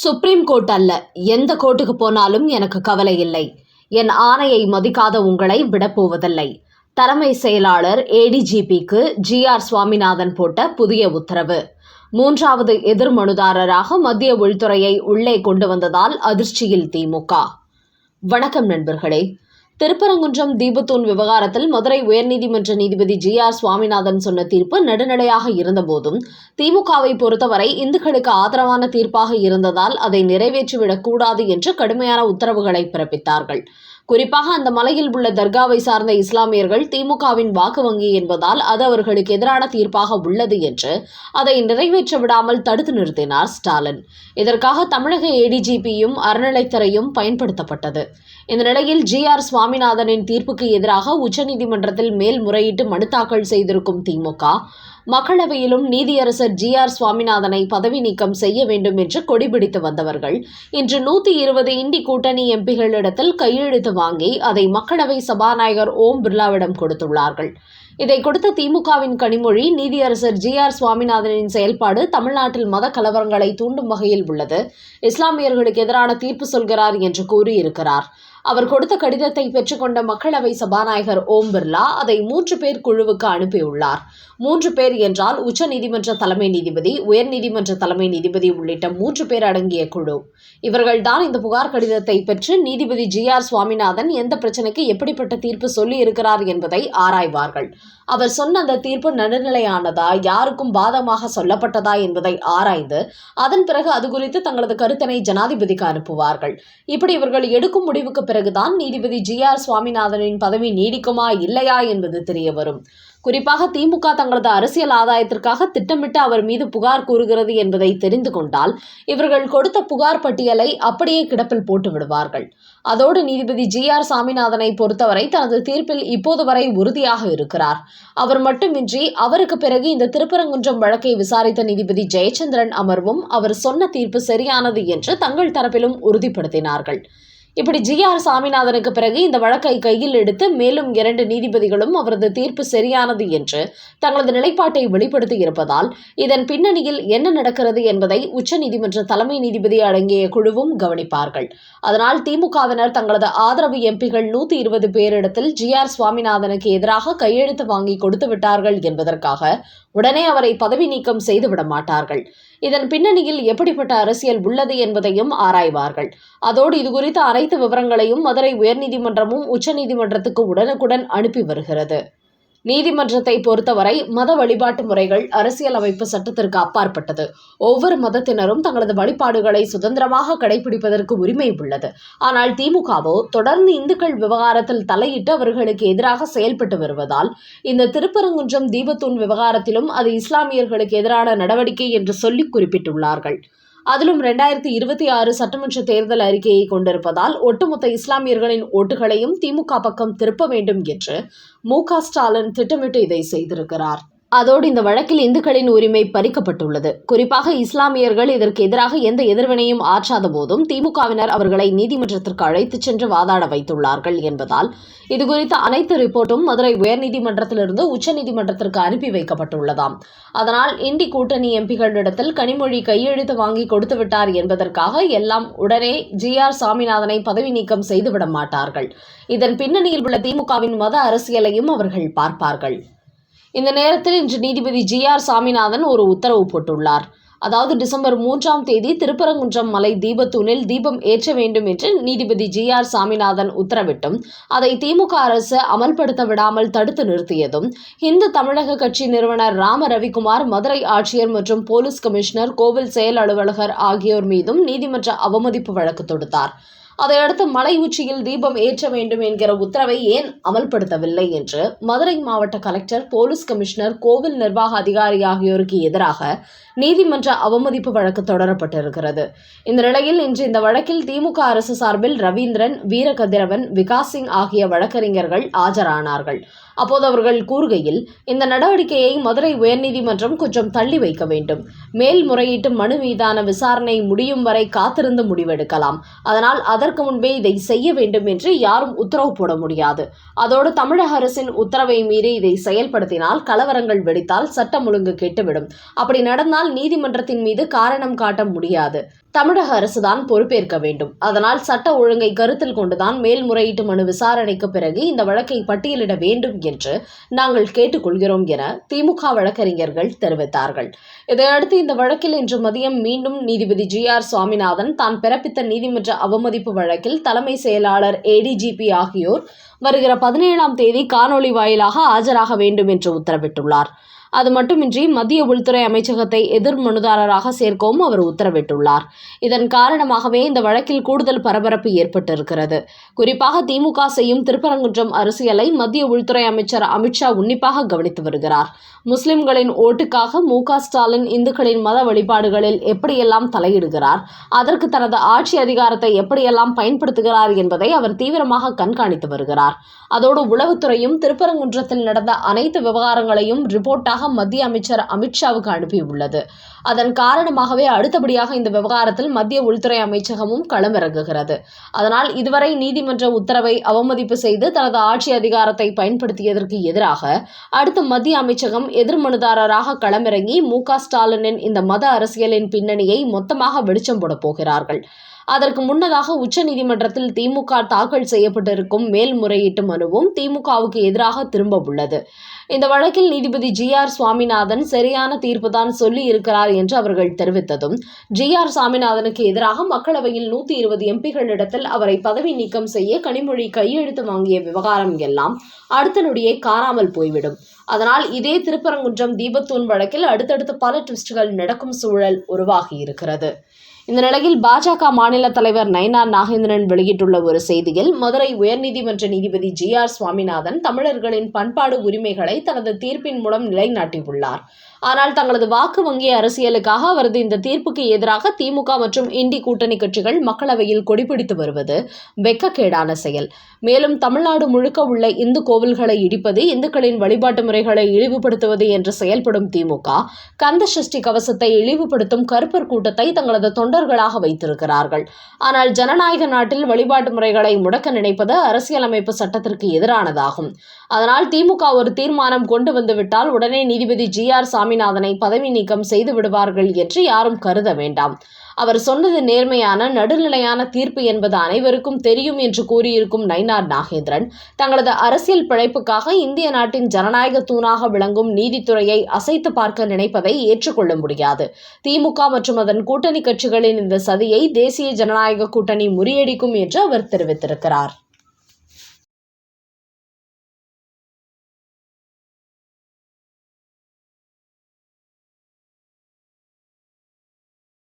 Supreme court அல்ல. எந்த கோர்ட்டுக்கு போனாலும் எனக்கு கவலை இல்லை. என் ஆணையை மதிக்காத உங்களை விடப்போவதில்லை தலைமை செயலாளர் ஏடிஜிபிக்கு ஜி ஆர் சுவாமிநாதன் போட்ட புதிய உத்தரவு. மூன்றாவது எதிர் மனுதாரராக மத்திய உள்துறையை உள்ளே கொண்டு வந்ததால் அதிர்ச்சியில் திமுக வணக்கம் நண்பர்களே. திருப்பரங்குன்றம் தீபத்தூண் விவகாரத்தில் மதுரை உயர்நீதிமன்ற நீதிபதி ஜி ஆர் சுவாமிநாதன் சொன்ன தீர்ப்பு நடுநிலையாக இருந்தபோதும் திமுகவை பொறுத்தவரை இந்துக்களுக்கு ஆதரவான தீர்ப்பாக இருந்ததால் அதை நிறைவேற்றிவிடக் கூடாது என்று கடுமையான உத்தரவுகளை பிறப்பித்தார்கள். குறிப்பாக அந்த மலையில் உள்ள தர்காவை சார்ந்த இஸ்லாமியர்கள் திமுகவின் வாக்கு வங்கி என்பதால் அது அவர்களுக்கு எதிரான தீர்ப்பாக உள்ளது என்று அதை நிறைவேற்ற விடாமல் தடுத்து நிறுத்தினார் ஸ்டாலின். இதற்காக தமிழக ஏடிஜிபியும் அறநிலைத்துறையும் பயன்படுத்தப்பட்டது. இந்த நிலையில் ஜி ஆர் சுவாமிநாதனின் தீர்ப்புக்கு எதிராக உச்சநீதிமன்றத்தில் மேல்முறையீட்டு மனு தாக்கல் செய்திருக்கும் திமுக. மக்களவையிலும் நீதியரசர் ஜி ஆர் சுவாமிநாதனை பதவி நீக்கம் செய்ய வேண்டும் என்று கொடிபிடித்து வந்தவர்கள். இன்று நூத்தி இருபது இண்டி கூட்டணி எம்பிகளிடத்தில் கையெழுத்து வாங்கி அதை மக்களவை சபாநாயகர் ஓம் பிர்லாவிடம் கொடுத்துள்ளார்கள். இதை கொடுத்த திமுகவின் கனிமொழி நீதியரசர் ஜி ஆர் சுவாமிநாதனின் செயல்பாடு தமிழ்நாட்டில் மத கலவரங்களை தூண்டும் வகையில் உள்ளது. இஸ்லாமியர்களுக்கு எதிரான தீர்ப்பு சொல்கிறார் என்று கூறியிருக்கிறார். அவர் கொடுத்த கடிதத்தை பெற்றுக்கொண்ட மக்களவை சபாநாயகர் ஓம் பிர்லா அதை மூன்று பேர் குழுவுக்கு அனுப்பியுள்ளார். மூன்று பேர் என்றால் உச்ச நீதிமன்ற தலைமை நீதிபதி உயர்நீதிமன்ற தலைமை நீதிபதி உள்ளிட்ட மூன்று பேர் அடங்கிய குழு. இவர்கள்தான் இந்த புகார் கடிதத்தை பெற்று நீதிபதி ஜி ஆர் சுவாமிநாதன் எந்த பிரச்சனைக்கு எப்படிப்பட்ட தீர்ப்பு சொல்லி இருக்கிறார் என்பதை ஆராய்வார்கள். அவர் சொன்ன அந்த தீர்ப்பு நடுநிலையானதா? யாருக்கும் பாதமாக சொல்லப்பட்டதா என்பதை ஆராய்ந்து அதன் பிறகு அது குறித்து தங்களது கருத்தினை ஜனாதிபதிக்கு அனுப்புவார்கள். இப்படி இவர்கள் எடுக்கும் முடிவுக்கு பிறகுதான் நீதிபதி ஜி ஆர் சுவாமிநாதனின் பதவி நீடிக்குமா இல்லையா என்பது தெரிய வரும். குறிப்பாக திமுக தங்களது அரசியல் ஆதாயத்திற்காக திட்டமிட்டு அவர் மீது புகார் கூறுகிறது என்பதை தெரிந்து கொண்டால் இவர்கள் கொடுத்த புகார் பட்டியலை அப்படியே கிடப்பில் போட்டு விடுவார்கள். அதோடு நீதிபதி ஜி ஆர் சாமிநாதனை பொறுத்தவரை தனது தீர்ப்பில் இப்போது வரை உறுதியாக இருக்கிறார். அவர் மட்டுமின்றி அவருக்கு பிறகு இந்த திருப்பரங்குன்றம் வழக்கை விசாரித்த நீதிபதி ஜெயச்சந்திரன் அமர்வும் அவர் சொன்ன தீர்ப்பு சரியானது என்று தங்கள் தரப்பிலும் உறுதிப்படுத்தினார்கள். இப்படி ஜி ஆர் சாமிநாதனுக்கு பிறகு இந்த வழக்கை கையில் எடுத்து மேலும் இரண்டு நீதிபதிகளும் அவரது தீர்ப்பு சரியானது என்று தங்களது நிலைப்பாட்டை வெளிப்படுத்தி இருப்பதால் இதன் பின்னணியில் என்ன நடக்கிறது என்பதை உச்சநீதிமன்ற தலைமை நீதிபதி அடங்கிய குழுவும் கவனிப்பார்கள். அதனால் திமுகவினர் தங்களது ஆதரவு எம்பிகள் நூத்தி இருபது பேரிடத்தில் ஜி ஆர் சுவாமிநாதனுக்கு எதிராக கையெழுத்து வாங்கி கொடுத்து விட்டார்கள் என்பதற்காக உடனே அவரை பதவி நீக்கம் செய்துவிட மாட்டார்கள். இதன் பின்னணியில் எப்படிப்பட்ட அரசியல் உள்ளது என்பதையும் ஆராய்வார்கள். அதோடு இதுகுறித்த அனைத்து விவரங்களையும் மதுரை உயர்நீதிமன்றமும் உச்சநீதிமன்றத்துக்கு உடனுக்குடன் அனுப்பி வருகிறது. நீதிமன்றத்தை பொறுத்தவரை மத வழிபாட்டு முறைகள் அரசியலமைப்பு சட்டத்திற்கு அப்பாற்பட்டது. ஒவ்வொரு மதத்தினரும் தங்களது வழிபாடுகளை சுதந்திரமாக கடைபிடிப்பதற்கு உரிமை உள்ளது. ஆனால் திமுகவோ தொடர்ந்து இந்துக்கள் விவகாரத்தில் தலையிட்டு அவர்களுக்கு எதிராக செயல்பட்டு வருவதால் இந்த திருப்பரங்குன்றம் தீபத்தூண் விவகாரத்திலும் அது இஸ்லாமியர்களுக்கு எதிரான நடவடிக்கை என்று சொல்லி குறிப்பிட்டுள்ளார்கள். அதிலும் ரெண்டாயிரத்தி இருபத்தி ஆறு சட்டமன்ற தேர்தல் அறிக்கையை கொண்டிருப்பதால் ஒட்டுமொத்த இஸ்லாமியர்களின் ஓட்டுகளையும் திமுக பக்கம் திருப்ப வேண்டும் என்று மு க ஸ்டாலின் திட்டமிட்டு இதை செய்திருக்கிறார். அதோடு இந்த வழக்கில் இந்துக்களின் உரிமை பறிக்கப்பட்டுள்ளது. குறிப்பாக இஸ்லாமியர்கள் இதற்கு எதிராக எந்த எதிர்வினையும் ஆற்றாத போதும் திமுகவினர் அவர்களை நீதிமன்றத்திற்கு அழைத்துச் சென்று வாதாட வைத்துள்ளார்கள் என்பதால் இதுகுறித்த அனைத்து ரிப்போர்ட்டும் மதுரை உயர்நீதிமன்றத்திலிருந்து உச்சநீதிமன்றத்திற்கு அனுப்பி வைக்கப்பட்டுள்ளதாம். அதனால் இண்டி கூட்டணி எம்பிகளிடத்தில் கனிமொழி கையெழுத்து வாங்கி கொடுத்து விட்டார் என்பதற்காக எல்லாம் உடனே ஜி ஆர் சாமிநாதனை பதவி நீக்கம் செய்துவிட மாட்டார்கள். இதன் பின்னணியில் உள்ள திமுகவின் மத அரசியலையும் அவர்கள் பார்ப்பார்கள். இந்த நேரத்தில் இன்று நீதிபதி ஜி ஆர் சாமிநாதன் ஒரு உத்தரவு போட்டுள்ளார். அதாவது டிசம்பர் மூன்றாம் தேதி திருப்பரங்குன்றம் மலை தீபத்தூணில் தீபம் ஏற்ற வேண்டும் என்று நீதிபதி ஜி ஆர் சாமிநாதன் உத்தரவிட்டும். அதை திமுக அரசு அமல்படுத்த விடாமல் தடுத்து நிறுத்தியதும் இந்து தமிழக கட்சி நிறுவனர் ராம ரவிக்குமார் மதுரை ஆட்சியர் மற்றும் போலீஸ் கமிஷனர் கோவில் செயல் அலுவலகர் ஆகியோர் மீதும் நீதிமன்ற அவமதிப்பு வழக்கு தொடுத்தார். அதையடுத்து மலை உச்சியில் தீபம் ஏற்ற வேண்டும் என்கிற உத்தரவை ஏன் அமல்படுத்தவில்லை என்று மதுரை மாவட்ட கலெக்டர் போலீஸ் கமிஷனர் கோவில் நிர்வாக அதிகாரி ஆகியோருக்கு எதிராக நீதிமன்ற அவமதிப்பு வழக்கு தொடரப்பட்டிருக்கிறது. இந்த நிலையில் இன்று இந்த வழக்கில் திமுக அரசு சார்பில் ரவீந்திரன் வீரகதிரவன் விகாஸ் சிங் ஆகிய வழக்கறிஞர்கள் ஆஜரானார்கள். அப்போது அவர்கள் கூறுகையில் இந்த நடவடிக்கையை மதுரை உயர்நீதிமன்றம் கொஞ்சம் தள்ளி வைக்க வேண்டும். மேல்முறையீட்டு மனு மீதான விசாரணை முடியும் வரை காத்திருந்து முடிவெடுக்கலாம். அதனால் அதற்கு முன்பே இதை செய்ய வேண்டும் என்று யாரும் உத்தரவு போட முடியாது. அதோடு தமிழக அரசின் உத்தரவை மீறி இதை செயல்படுத்தினால் கலவரங்கள் வெடித்தால் சட்டம் ஒழுங்கு கெட்டுவிடும். அப்படி நடந்தால் நீதிமன்றத்தின் மீது காரணம் காட்ட முடியாது. தமிழக அரசுதான் பொறுப்பேற்க வேண்டும். அதனால் சட்ட ஒழுங்கை கருத்தில் கொண்டுதான் மேல்முறையீட்டு மனு விசாரணைக்கு பிறகு இந்த வழக்கை பட்டியலிட வேண்டும் என்று நாங்கள் கேட்டுக்கொள்கிறோம் என திமுக வழக்கறிஞர்கள் தெரிவித்தார்கள். இதையடுத்து இந்த வழக்கில் இன்று மதியம் மீண்டும் நீதிபதி ஜி ஆர் சுவாமிநாதன் தான் பிறப்பித்த நீதிமன்ற அவமதிப்பு வழக்கில் தலைமை செயலாளர் ஏடிஜிபி ஆகியோர் வருகிற பதினேழாம் தேதி காணொலி வாயிலாக ஆஜராக வேண்டும் என்று உத்தரவிட்டுள்ளார். அது மட்டுமின்றி மத்திய உள்துறை அமைச்சகத்தை எதிர் மனுதாரராக சேர்க்கவும் அவர் உத்தரவிட்டுள்ளார். இதன் காரணமாகவே இந்த வழக்கில் கூடுதல் பரபரப்பு ஏற்பட்டிருக்கிறது. குறிப்பாக திமுக செய்யும் திருப்பரங்குன்றம் அரசியலை மத்திய உள்துறை அமைச்சர் அமித்ஷா உன்னிப்பாக கவனித்து வருகிறார். முஸ்லிம்களின் ஓட்டுக்காக மு க ஸ்டாலின் இந்துக்களின் மத வழிபாடுகளில் எப்படியெல்லாம் தலையிடுகிறார்? அதற்கு தனது ஆட்சி அதிகாரத்தை எப்படியெல்லாம் பயன்படுத்துகிறார் என்பதை அவர் தீவிரமாக கண்காணித்து வருகிறார். அதோடு உளவுத்துறையும் திருப்பரங்குன்றத்தில் நடந்த அனைத்து விவகாரங்களையும் ரிப்போர்ட்டாக மத்திய அமைச்சர் அமித்ஷாவுக்கு அனுப்பியுள்ளது. அதன் காரணமாகவே அடுத்தபடியாக இந்த விவகாரத்தில் மத்திய உள்துறை அமைச்சகமும் களமிறங்குகிறது. அதனால் இதுவரை நீதிமன்ற உத்தரவை அவமதிப்பு செய்து தனது ஆட்சி அதிகாரத்தை பயன்படுத்தியதற்கு எதிராக அடுத்து மத்திய அமைச்சகம் எதிர்மனுதாரராக களமிறங்கி மு க ஸ்டாலினின் இந்த மத அரசியலின் பின்னணியை மொத்தமாக வெளிச்சம் போடப் போகிறார்கள். அதற்கு முன்னதாக உச்சநீதிமன்றத்தில் திமுக தாக்கல் செய்யப்பட்டிருக்கும் மேல்முறையீட்டு மனுவும் திமுகவுக்கு எதிராக திரும்ப உள்ளது இந்த வழக்கில் நீதிபதி ஜி ஆர் சுவாமிநாதன் சரியான தீர்ப்புதான் சொல்லி இருக்கிறார் என்று அவர்கள் தெரிவித்ததும் ஜி ஆர் சாமிநாதனுக்கு எதிராக மக்களவையில் நூத்தி இருபது எம்பிகளிடத்தில் அவரை பதவி நீக்கம் செய்ய கனிமொழி கையெழுத்து வாங்கிய விவகாரம் எல்லாம் அடுத்த நொடியே காணாமல் போய்விடும். அதனால் இதே திருப்பரங்குன்றம் தீபத்தூன் வழக்கில் அடுத்தடுத்து பல ட்விஸ்டுகள் நடக்கும் சூழல் உருவாகி இருக்கிறது இந்த நிலையில் பாஜக மாநில தலைவர் நயினார் நாகேந்திரன் வெளியிட்டுள்ள ஒரு செய்தியில் மதுரை உயர்நீதிமன்ற நீதிபதி ஜி ஆர் சுவாமிநாதன் தமிழர்களின் பண்பாடு உரிமைகளை தனது தீர்ப்பின் மூலம் நிலைநாட்டியுள்ளார். ஆனால் தங்களது வாக்கு வங்கி அரசியலுக்காக அவரது இந்த தீர்ப்புக்கு எதிராக திமுக மற்றும் இந்தி கூட்டணி கட்சிகள் மக்களவையில் கொடிபிடித்து வருவது வெக்கக்கேடான செயல். மேலும் தமிழ்நாடு முழுக்க உள்ள இந்து கோவில்களை இடிப்பது இந்துக்களின் வழிபாட்டு முறைகளை இழிவுபடுத்துவது என்று செயல்படும் திமுக கந்த சஷ்டி கவசத்தை இழிவுபடுத்தும் கருப்பர் கூட்டத்தை தங்களது தொண்டர்களாக வைத்திருக்கிறார்கள். ஆனால் ஜனநாயக நாட்டில் வழிபாட்டு முறைகளை முடக்க நினைப்பது அரசியலமைப்பு சட்டத்திற்கு எதிரானதாகும். அதனால் திமுக ஒரு தீர்மானம் கொண்டு வந்துவிட்டால் உடனே நீதிபதி ஜி ஆர் சாமி சுவாமிநாதனை பதவி நீக்கம் செய்து விடுவார்கள் என்று யாரும் கருத வேண்டாம். அவர் சொன்னது நேர்மையான நடுநிலையான தீர்ப்பு என்பது அனைவருக்கும் தெரியும் என்று கூறியிருக்கும் நயினார் நாகேந்திரன் தங்களது அரசியல் பிழைப்புக்காக இந்திய நாட்டின் ஜனநாயக தூணாக விளங்கும் நீதித்துறையை அசைத்து பார்க்க நினைப்பதை ஏற்றுக்கொள்ள முடியாது. திமுக மற்றும் அதன் கூட்டணி கட்சிகளின் இந்த சதியை தேசிய ஜனநாயக கூட்டணி முறியடிக்கும் என்று அவர் தெரிவித்திருக்கிறார்.